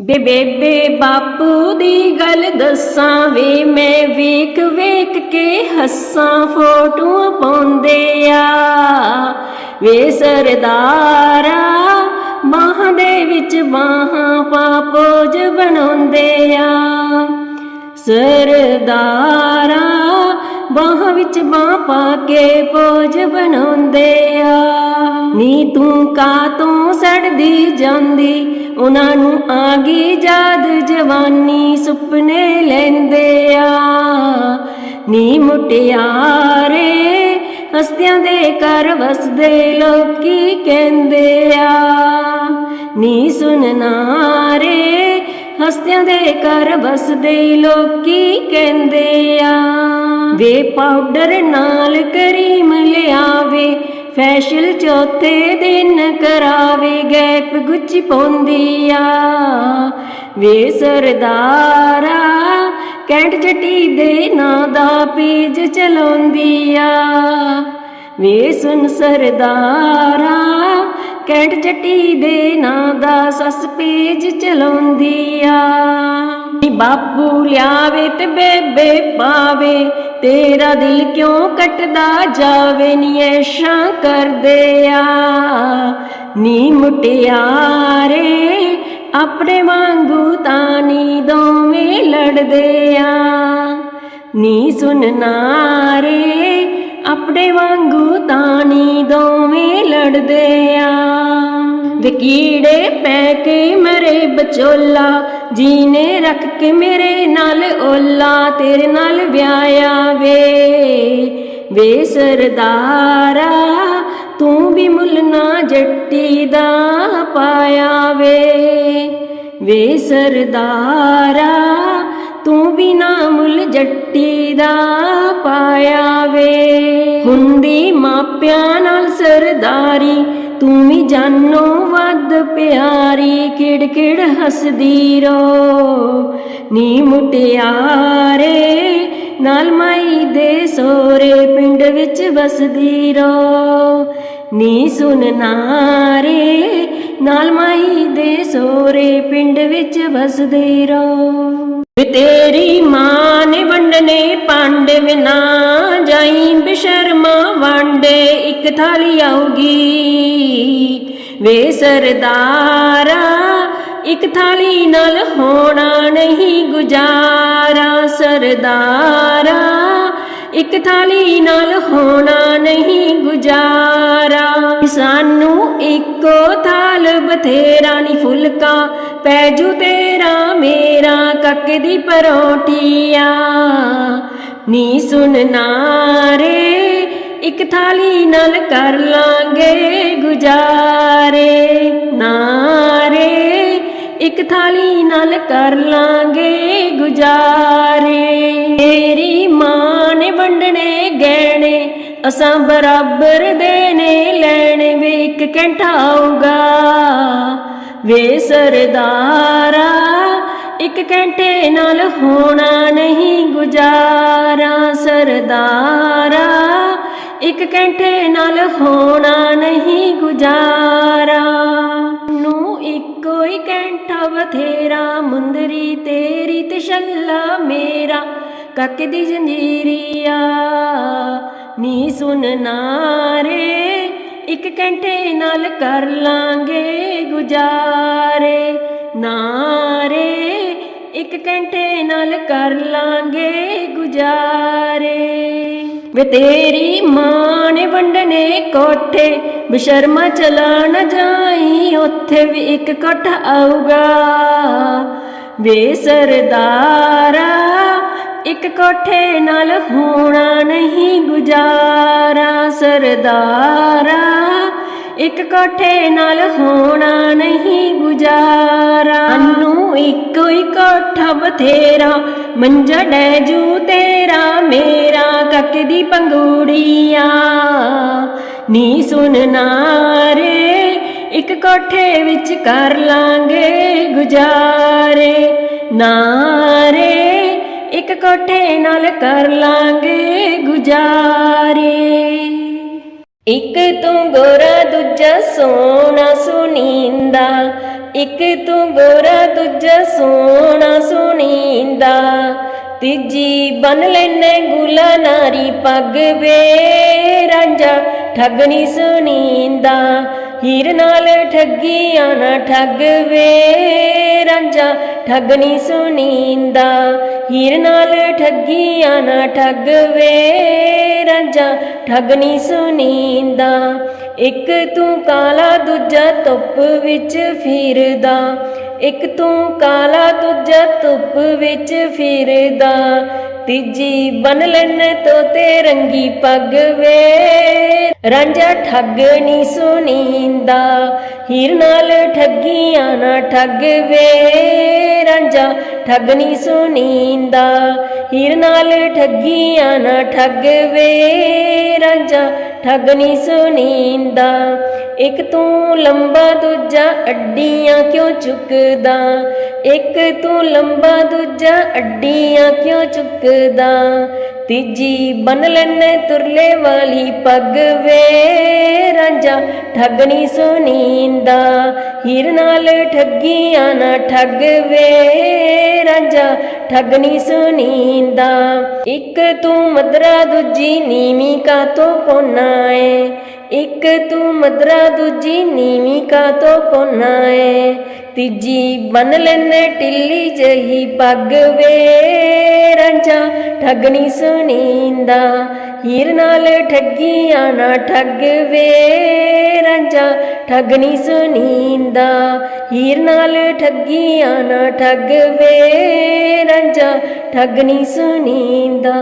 ਬੇ ਬੇਬੇ ਬਾਪੂ ਦੀ ਗੱਲ ਦੱਸਾਂ ਵੇ, ਮੈਂ ਵੇਖ ਵੇਖ ਕੇ ਹੱਸਾਂ, ਫੋਟੋਆਂ ਪਾਉਂਦੇ ਆ। ਵੇ ਸਰਦਾਰਾ, ਬਾਹਾਂ ਦੇ ਵਿੱਚ ਬਾਹਾਂ ਪਾਪੋਜ ਬਣਾਉਂਦੇ ਆ। ਸਰਦਾਰਾ ਬਾਹਾਂ ਵਿੱਚ ਬਾਹ ਪਾ ਕੇ ਪੋਜ ਬਣਾਉਂਦੇ ਆ। ਨੀ ਤੂੰ ਕਾ ਤੂੰ ਸੜਦੀ ਜਾਂਦੀ? ਉਹਨਾਂ ਨੂੰ ਆ ਗਈ ਯਾਦ ਜਵਾਨੀ ਸੁਪਨੇ ਲੈਂਦੇ ਆ। ਨੀ ਮੁਟਿਆਰੇ ਹਸਤਿਆਂ ਦੇ ਘਰ ਵਸਦੇ ਲੋਕੀ ਕਹਿੰਦੇ ਆ। ਨੀ ਸੁਣਨਾ ਹਸਤਿਆਂ ਦੇ ਘਰ ਵਸਦੇ ਲੋਕੀ ਕਹਿੰਦੇ ਆ, ਵੇ ਪਾਊਡਰ ਨਾਲ ਕਰੀਮ ਲਿਆਵੇ ਫੈਸ਼ਲ ਚੌਥੇ ਦਿਨ ਕਰਾਵੇ, ਗੈਪ ਗੁੱਚੀ ਪਾਉਂਦੀ ਆ। ਵੇ ਸਰਦਾਰਾ, ਕੈਂਟ ਚਟੀ ਦੇ ਨਾਂ ਦਾ ਪੇਜ ਚਲਾਉਂਦੀ ਆ। ਵੇ ਸੁਨ ਸਰਦਾਰਾ ਕੈਂਟ ਜੱਟੀ ਦੇ ਨਾਂ ਦਾ ਸੱਸ ਪੇਜ ਚਲਾਉਂਦੀ ਆ। ਬਾਪੂ ਲਿਆਵੇ ਤੇ ਬੇਬੇ ਪਾਵੇ, ਤੇਰਾ ਦਿਲ ਕਿਉਂ ਕੱਟਦਾ ਜਾਵੇ, ਨੀ ਐਸ਼ਾਂ ਕਰਦੇ ਆ। ਨੀ ਮੁਟਿਆਰੇ ਆਪਣੇ ਵਾਂਗੂ ਤਾਂ ਨੀ ਦੋਵੇਂ ਲੜਦੇ ਆ। ਨੀ ਸੁਣਨਾ ਰੇ ਆਪਣੇ ਵਾਂਗੂ ਤਾਂ ਨੀ ਦੋਵੇਂ ਲੜਦੇ ਆ। ਵੇ ਕੀੜੇ ਪੈ ਕੇ ਮਰੇ ਬਚੋਲਾ, ਜੀਨੇ ਰੱਖ ਕੇ ਮੇਰੇ ਨਾਲ ਓਲਾ, ਤੇਰੇ ਨਾਲ ਵਿਆਹਿਆ ਵੇ। ਵੇ ਸਰਦਾਰਾ, ਤੂੰ ਵੀ ਮੁੱਲ ਨਾ ਜੱਟੀ ਦਾ ਪਾਇਆ ਵੇ। ਵੇ ਸਰਦਾਰਾ ਤੂੰ ਬਿਨਾ ਮੁੱਲ ਜੱਟੀ ਦਾ ਪਾਇਆ ਵੇ। ਹੁੰਦੀ ਮਾਪਿਆਂ ਨਾਲ ਸਰਦਾਰੀ, ਤੂੰ ਵੀ ਜਾਨੋ ਵੱਧ ਪਿਆਰੀ ਕਿੜ ਕਿੜ ਹੱਸਦੀ ਰੋ ਨੀ ਮੁਟਿਆਰੇ ਨਾਲ ਮਾਈ ਦੇ ਸੋਰੇ ਪਿੰਡ ਵਿੱਚ ਵਸਦੀ ਰੋ ਨੀ ਸੁਣਨਾ ਰੇ ਨਾਲ ਮਾਈ ਦੇ ਸੋਰੇ ਪਿੰਡ ਵਿੱਚ ਵਸਦੀ ਰੋ ਵੇ ਤੇਰੀ ਮਾਂ ਨੇ ਵੰਡਨੇ ਪਾਂਡੇ ਵੇ ਨਾ ਜਾਈ ਬਿਸ਼ਰਮਾ ਵਾਂਡੇ ਇੱਕ ਥਾਲੀ ਆਉਗੀ ਵੇ ਸਰਦਾਰਾ, ਇੱਕ ਥਾਲੀ ਨਾਲ ਹੋਣਾ ਨਹੀਂ ਗੁਜ਼ਾਰਾ। ਸਰਦਾਰ ਇੱਕ ਥਾਲੀ ਨਾਲ ਹੋਣਾ ਨਹੀਂ ਗੁਜ਼ਾਰਾ। ਸਾਨੂੰ ਇੱਕੋ ਥਾਲ ਬਥੇਰਾ ਨੀ ਫੁਲਕਾ ਪੈਜੂ ਤੇਰਾ ਮੇਰਾ ਕੱਕ ਦੀ ਪਰੋਟੀਆਂ। ਨੀ ਸੁਣਨਾ ਰੇ ਇੱਕ ਥਾਲੀ ਨਾਲ ਕਰ ਲਾਂਗੇ ਗੁਜ਼ਾਰੇ। ਨਾਰੇ, ਇੱਕ ਥਾਲੀ ਨਾਲ ਕਰ ਲਾਂਗੇ ਗੁਜ਼ਾਰੇ। ਤੇਰੀ ਮਾਂ ਵੰਡਣੇ ਗਹਿਣੇ, ਅਸਾਂ ਬਰਾਬਰ ਦੇਣੇ ਲੈਣੇ, ਵੇ ਇੱਕ ਘੰਟਾ ਆਊਗਾ। ਵੇ ਸਰਦਾਰਾ, ਇੱਕ ਘੰਟੇ ਨਾਲ ਹੋਣਾ ਨਹੀਂ ਗੁਜ਼ਾਰਾ। ਸਰਦਾਰਾ, ਇੱਕ ਘੰਟੇ ਨਾਲ ਹੋਣਾ ਨਹੀਂ ਗੁਜ਼ਾਰਾ। ਨੂੰ ਇੱਕੋ ਹੀ ਘੰਟਾ ਬਥੇਰਾ, ਮੁੰਦਰੀ ਤੇਰੀ ਤੇ ਛੱਲਾ ਮੇਰਾ। ਕੱਕ ਦੀ ਜੰਜੀਰੀਆ, ਨੀ ਸੁਣਨਾ ਰੇ, ਇੱਕ ਘੰਟੇ ਨਾਲ ਕਰ ਲਾਂਗੇ ਗੁਜ਼ਾਰੇ। ਨਾਰੇ ਇੱਕ ਘੰਟੇ ਨਾਲ ਕਰ ਲਾਂਗੇ ਗੁਜ਼ਾਰੇ। ਵੇ ਤੇਰੀ ਮਾਂ ਨੇ ਵੰਡਨੇ ਕੋਠੇ, ਬਸ਼ਰਮਾ ਚਲਾ ਨਾ ਜਾਈ, ਉੱਥੇ ਵੀ ਇੱਕ ਕੋਠ ਆਊਗਾ। ਵੇ ਸਰਦਾਰਾ ਇੱਕ ਕੋਠੇ ਨਾਲ ਹੋਣਾ ਨਹੀਂ ਗੁਜ਼ਾਰਾ, ਸਰਦਾਰਾ। ਇੱਕ ਕੋਠੇ ਨਾਲ ਹੋਣਾ ਨਹੀਂ ਗੁਜ਼ਾਰਾ। ਨੂੰ ਇੱਕੋ ਹੀ ਕੋਠਾ ਬਥੇਰਾ ਮੰਜਾ ਡੈਜੂ ਤੇਰਾ, ਮੇਰਾ ਕੱਕ ਦੀ ਪੰਗੂੜੀਆਂ। ਨੀ ਸੁਣਨਾ ਰੇ ਇੱਕ ਕੋਠੇ ਵਿੱਚ ਕਰ ਲਾਂਗੇ ਗੁਜ਼ਾਰੇ। ਨਾਰੇ ਇੱਕ ਕੋਠੇ ਨਾਲ ਕਰ ਲਾਂਗੇ ਗੁਜ਼ਾਰੇ। ਇੱਕ ਤੂੰ ਗੋਰਾ, ਦੂਜਾ ਸੋਹਣਾ, ਸੁਨੀਂਦਾ। ਇੱਕ ਤੂੰ ਗੋਰਾ, ਦੂਜਾ ਸੋਹਣਾ ਸੁਣੀਂਦਾ ਤੀਜੀ ਬਨ ਲੈਨੇ ਗੁਲਾ ਨਾਰੀ ਪੱਗ ਵੇ ਰਾਂਝਾ, ਠੱਗਣੀ ਸੁਣੀਂਦਾ ਹੀਰ ਨਾਲ ਠੱਗੀਆਂ ਨਾ ਠੱਗ ਵੇ ਰਾਂਝਾ ਠੱਗਣੀ ਸੁਣੀਂਦਾ ਹੀਰ ਨਾਲ ਠੱਗੀਆਂ ਨਾ ਠੱਗ ਵੇ ਰਾਂਝਾ। ਠੱਗਣੀ ਸੁਣੀਂਦਾ ਇੱਕ ਤੂੰ ਕਾਲਾ, ਦੂਜਾ ਧੁੱਪ ਵਿੱਚ ਫਿਰਦਾ। ਇੱਕ ਤੂੰ ਕਾਲਾ, ਦੂਜਾ ਧੁੱਪ ਵਿੱਚ ਫਿਰਦਾ। ਤੀਜੀ ਬਨ ਲੈਨੇ ਤੋਤੇ ਰੰਗੀ ਪੱਗ ਵੇ। ਰਾਂਝਾ ਠੱਗ ਨੀ ਸੁਣੀਂਦਾ, ਹੀਰ ਨਾਲ ਠੱਗੀਆਂ ਨਾ ਠੱਗ ਵੇ। ਰਾਂਝਾ ਠੱਗ ਨੀ ਸੁਣੀਂਦਾ, ਹੀਰ ਨਾਲ ਠੱਗੀਆਂ ਨਾ ਠੱਗ ਵੇ। ਰਾਂਝਾ ਠੱਗ ਨੀ ਇੱਕ ਤੂੰ ਲੰਬਾ, ਦੂਜਾ ਅੱਡੀਆਂ ਕਿਉਂ ਚੁੱਕਦਾ? ਇੱਕ ਤੂੰ ਲੰਬਾ, ਦੂਜਾ ਅੱਡੀਆਂ ਕਿਉਂ ਚੁੱਕਦਾ? ਤੀਜੀ ਬਨ ਲੈਨੇ ਤੁਰਲੇ ਵਾਲੀ ਪੱਗ ਵੇ। ਰਾਂਝਾ ਠੱਗਣੀ ਸੁਣੀਂਦਾ। ਹੀਰ ਨਾਲ ਠੱਗੀਆਂ ਨਾ ਠੱਗ ਵੇ। ਰਾਂਝਾ ਠੱਗਣੀ ਸੁਣੀਂਦਾ। ਇੱਕ ਤੂੰ ਮਦਰਾ ਦੂਜੀ ਨੀਵੀਂ ਕਾ ਤੋਂ ਪੋਨਾ ਏ। ਇੱਕ ਤੂੰ ਮਦਰਾ, ਦੂਜੀ ਨੀਵੀਂ ਕਾ ਤੋਂ ਪੋਨਾ ਏ ਤੀਜੀ ਬਨ ਲੈਨੇ ਟਿੱਲੀ ਜਹੀ ਪੱਗ ਵੇ। ਰਾਂਝਾ ਠੱਗਣੀ ਸੁਣੀਂਦਾ, ਹੀਰ ਨਾਲ ਠੱਗੀਆਂ ਨਾ ਠੱਗ ਵੇ। ਰਾਂਝਾ ਠੱਗਣੀ ਸੁਣੀਂਦਾ, ਹੀਰ ਨਾਲ ਠੱਗੀਆਂ ਨਾ ਠੱਗ ਵੇ। ਰਾਂਝਾ ਠੱਗਣੀ ਸੁਣੀਂਦਾ।